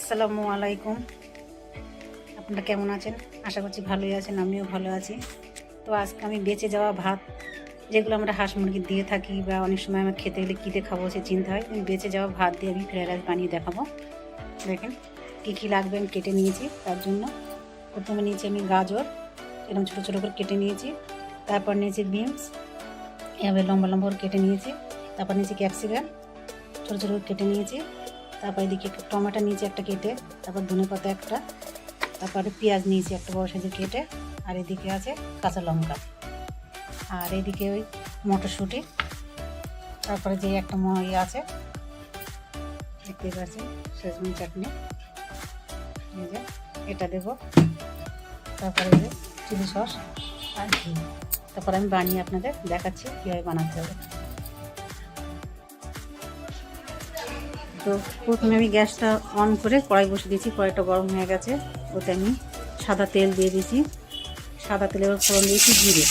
আসসালামু আলাইকুম। আপনারা কেমন আছেন? আশা করছি ভালোই আছেন, আমিও ভালো আছি। তো আজকে আমি বেঁচে যাওয়া ভাত, যেগুলো আমরা হাঁস মুরগি দিয়ে থাকি বা অনেক সময় আমার খেতে গেলে কী দিয়ে খাব সে চিন্তা হয়, আমি বেঁচে যাওয়া ভাত দিয়ে আমি ফ্রাইড রাইস বানিয়ে দেখাবো। দেখেন, কী কী লাগবে আমি কেটে নিয়েছি তার জন্য। প্রথমে নিয়েছি আমি গাজর, এরকম ছোটো ছোটো করে কেটে নিয়েছি। তারপর নিয়েছি বিনস, এভাবে লম্বা লম্বা করে কেটে নিয়েছি। তারপর নিয়েছি ক্যাপসিকাম, ছোটো ছোটো করে কেটে নিয়েছি। তারপর এদিকে টমেটো নিয়েছি একটা কেটে, তারপর ধনে পাতা একটা, তারপরে পেঁয়াজ নিয়েছি একটা বড় সাইজের কেটে, আর এদিকে আছে কাঁচা লঙ্কা। আর এদিকে ওই মটরশুঁটি, তারপরে যে একটা ইয়ে আছে দেখতেই পাচ্ছেন সজনে চাটনি। এই যে, এটা দেবো। তারপরে যে চিলি সস আর ঘি। তারপর আমি বানিয়ে আপনাদের দেখাচ্ছি, কীভাবে বানাতে হবে। তো প্রথমে আমি গ্যাসটা অন করে কড়াই বসে দিয়েছি, কড়াইটা গরম হয়ে গেছে। ওতে আমি সাদা তেল দিয়ে দিয়েছি। সাদা তেলের ফোড়ন দিয়েছি জিরে।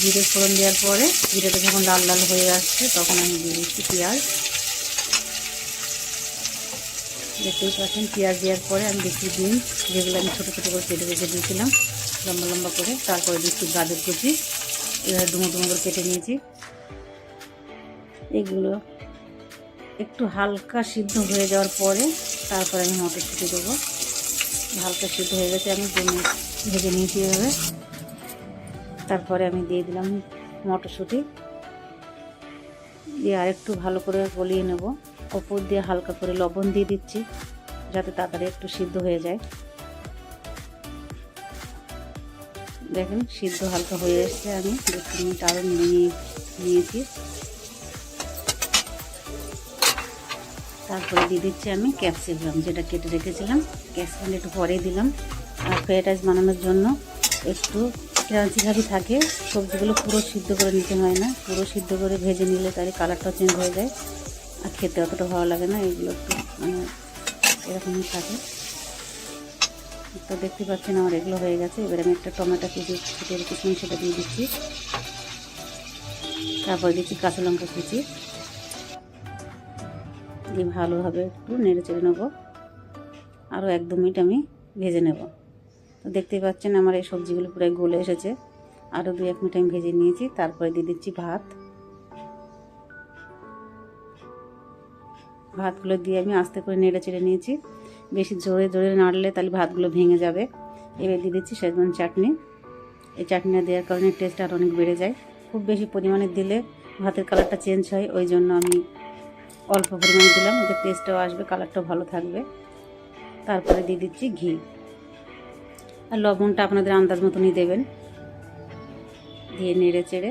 জিরে ফোড়ন দেওয়ার পরে জিরেটা যখন লাল লাল হয়ে আসছে, তখন আমি দিয়ে দিচ্ছি পেঁয়াজ। দেখতেই পাচ্ছেন, পেঁয়াজ দেওয়ার পরে আমি দিচ্ছি ডিম, যেগুলো আমি ছোটো ছোটো করে কেটে রেখে দিয়েছিলাম, লম্বা লম্বা করে। তারপরে দিচ্ছি গাজর কুচি। এভাবে ডুমো ডুমো করে কেটে নিয়েছি। এগুলো একটু হালকা সিদ্ধ হয়ে যাওয়ার পরে তারপরে আমি মটরশুঁটি দেবো। হালকা সিদ্ধ হয়ে গেছে, আমি ভেজে নিয়েছি এভাবে। তারপরে আমি দিয়ে দিলাম মটরশুঁটি। দিয়ে আরেকটু ভালো করে গলিয়ে নেব। ওপর দিয়ে হালকা করে লবণ দিয়ে দিচ্ছি, যাতে তাড়াতাড়ি একটু সিদ্ধ হয়ে যায়। দেখেন, সিদ্ধ হালকা হয়ে এসছে। আমি দু তিন মিনিট আরও নিয়ে নিয়েছি। তারপরে দিয়ে দিচ্ছি আমি ক্যাপসিকাম যেটা কেটে রেখেছিলাম। ক্যাপসিকাম একটু পরে দিলাম। আর ফ্রাইড রাইস বানানোর জন্য একটু ক্রাঞ্চি ঘাটি থাকে। সবজিগুলো পুরো সিদ্ধ করে নিতে হয় না। পুরো সিদ্ধ করে ভেজে নিলে তার কালারটাও চেঞ্জ হয়ে যায়। আর খেতে অতটা ভালো লাগে না, এগুলো একটু মানে এরকমই থাকে। তো দেখতে পাচ্ছেন আমার এগুলো হয়ে গেছে। এবার আমি একটা টমেটো কুচি কেটে রেখেছিলাম, সেটা দিয়ে দিচ্ছি। তারপরে দিচ্ছি কাঁচা লঙ্কা কুচি। দিয়ে ভালোভাবে একটু নেড়ে চেড়ে নেব। আরও এক দু মিনিট আমি ভেজে নেব। তো দেখতেই পাচ্ছেন আমার এই সবজিগুলো প্রায় গলে এসেছে। আরও দু এক মিনিট আমি ভেজে নিয়েছি, তারপরে দিয়ে দিচ্ছি ভাত। ভাতগুলো দিয়ে আমি আস্তে করে নেড়ে চেড়ে নিয়েছি। বেশি জোরে জোরে নাড়লে তাহলে ভাতগুলো ভেঙে যাবে। এবার দিয়ে দিচ্ছি সেজমান চাটনি। এই চাটনিটা দেওয়ার কারণে টেস্ট আর অনেক বেড়ে যায়। খুব বেশি পরিমাণে দিলে ভাতের কালারটা চেঞ্জ হয়, ওই জন্য আমি অল্প পরিমাণ দিলাম, ওদের টেস্টটাও আসবে কালারটাও ভালো থাকবে। তারপরে দিয়ে দিচ্ছি ঘি। আর লবণটা আপনাদের আন্দাজ মতনই দেবেন। দিয়ে নেড়ে চেড়ে,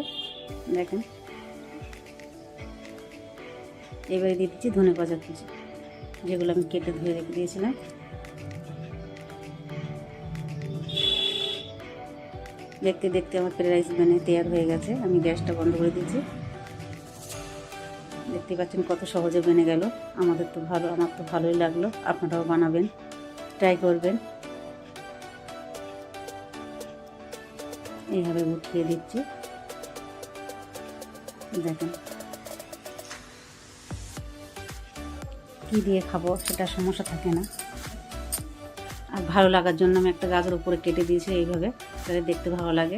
দেখেন। এবারে দিয়ে দিচ্ছি ধনে পাতা কুচি, যেগুলো আমি কেটে ধুয়ে রেখে দিয়েছিলাম। দেখতে দেখতে আমার ফ্রাইড রাইস মানে তৈরি হয়ে গেছে, আমি গ্যাসটা বন্ধ করে দিয়েছি দেখতে পাচ্ছেন কত সহজে বেনে গেল। আমাদের তো ভালো, আমার তো ভালোই লাগল। আপনারাও বানাবেন ট্রাই করবেন। এইভাবে উঠিয়ে দিচ্ছি। দেখেন। কি দিয়ে খাব সেটা সমস্যা থাকে না। আর ভালো লাগার জন্য আমি একটা গাছের উপরে কেটে দিয়েছি এইভাবে, তাহলে দেখতে ভালো লাগে।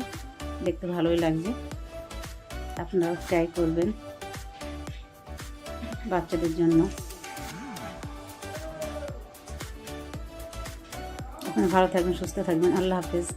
দেখতে ভালোই লাগবে। আপনারাও ট্রাই করবেন। বাচ্চাদের জন্য। ভালো থাকবেন সুস্থ থাকবেন। আল্লাহ হাফেজ।